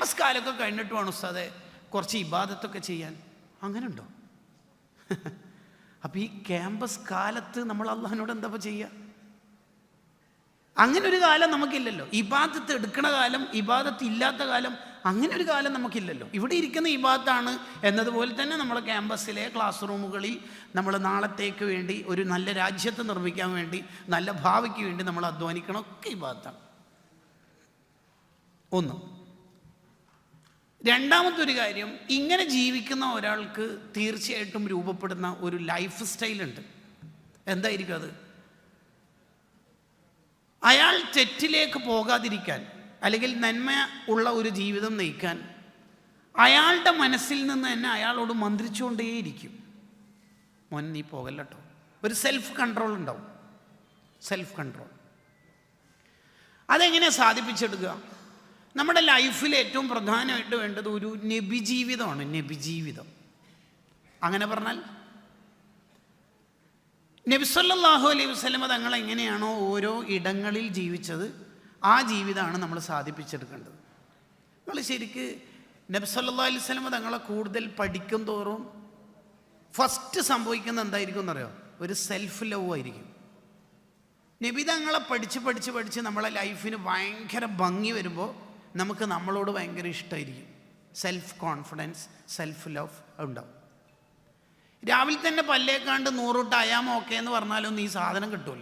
Campus കാലമൊക്കെ കഴിഞ്ഞിട്ട് വേണം ഉസ്താദെ. കുറച്ച് ഇബാദത്തൊക്കെ ചെയ്യാൻ. അങ്ങനെ ഉണ്ടോ അപ്പം ഈ ക്യാമ്പസ് കാലത്ത് നമ്മൾ അള്ളാഹിനോട് എന്താ ചെയ്യുക അങ്ങനെ ഒരു കാലം നമുക്കില്ലല്ലോ. ഇബാദത്ത് എടുക്കണ കാലം ഇബാദത്ത് ഇല്ലാത്ത കാലം അങ്ങനെ ഒരു കാലം നമുക്കില്ലല്ലോ. ഇവിടെ ഇരിക്കുന്ന ഇബാദത്താണ് എന്നതുപോലെ തന്നെ നമ്മളെ ക്യാമ്പസിലെ ക്ലാസ് റൂമുകളിൽ നമ്മൾ നാളത്തേക്ക് വേണ്ടി ഒരു നല്ല രാജ്യത്ത് നിർമ്മിക്കാൻ വേണ്ടി നല്ല ഭാവിക്ക് വേണ്ടി നമ്മൾ അധ്വാനിക്കണം ഒക്കെ ഇബാദത്താണ്. ഒന്ന്. രണ്ടാമത്തെ ഒരു കാര്യം ഇങ്ങനെ ജീവിക്കുന്ന ഒരാൾക്ക് തീർച്ചയായിട്ടും രൂപപ്പെടുന്ന ഒരു ലൈഫ് സ്റ്റൈലുണ്ട്. എന്തായിരിക്കും അത്? അയാൾ തെറ്റിലേക്ക് പോകാതിരിക്കാൻ അല്ലെങ്കിൽ നന്മ ഉള്ള ഒരു ജീവിതം നയിക്കാൻ അയാളുടെ മനസ്സിൽ നിന്ന് തന്നെ അയാളോട് മന്ത്രിച്ചുകൊണ്ടേയിരിക്കും. മോൻ നീ പോകല്ലോ ഒരു സെൽഫ് കൺട്രോൾ ഉണ്ടാവും. സെൽഫ് കൺട്രോൾ അതെങ്ങനെ സാധിപ്പിച്ചെടുക്കുക? നമ്മുടെ ലൈഫിൽ ഏറ്റവും പ്രധാനമായിട്ട് വേണ്ടത് ഒരു നബി ജീവിതമാണ് നബി ജീവിതം അങ്ങനെ പറഞ്ഞാൽ നബിസല്ലാഹു അലൈഹി വസ്ലമ തങ്ങൾ എങ്ങനെയാണോ ഓരോ ഇടങ്ങളിൽ ജീവിച്ചത് ആ ജീവിതമാണ് നമ്മൾ സാധിപ്പിച്ചെടുക്കേണ്ടത്. നമ്മൾ ശരിക്ക് നബ്സല്ലാ അലൈഹി സ്വലമ തങ്ങളെ കൂടുതൽ പഠിക്കും തോറും ഫസ്റ്റ് സംഭവിക്കുന്നത് എന്തായിരിക്കും എന്നറിയോ? ഒരു സെൽഫ് ലവ് ആയിരിക്കും. നബി തങ്ങളെ പഠിച്ച് പഠിച്ച് പഠിച്ച് നമ്മളെ ലൈഫിന് ഭയങ്കര ഭംഗി വരുമ്പോൾ നമുക്ക് നമ്മളോട് ഭയങ്കര ഇഷ്ടമായിരിക്കും സെൽഫ് കോൺഫിഡൻസ് സെൽഫ് ലവ് ഉണ്ടാവും. രാവിലെ തന്നെ പല്ലേക്കാണ്ട് നൂറുട്ട് അയാമോ ഓക്കെ എന്ന് പറഞ്ഞാലൊന്നും ഈ സാധനം കിട്ടൂല.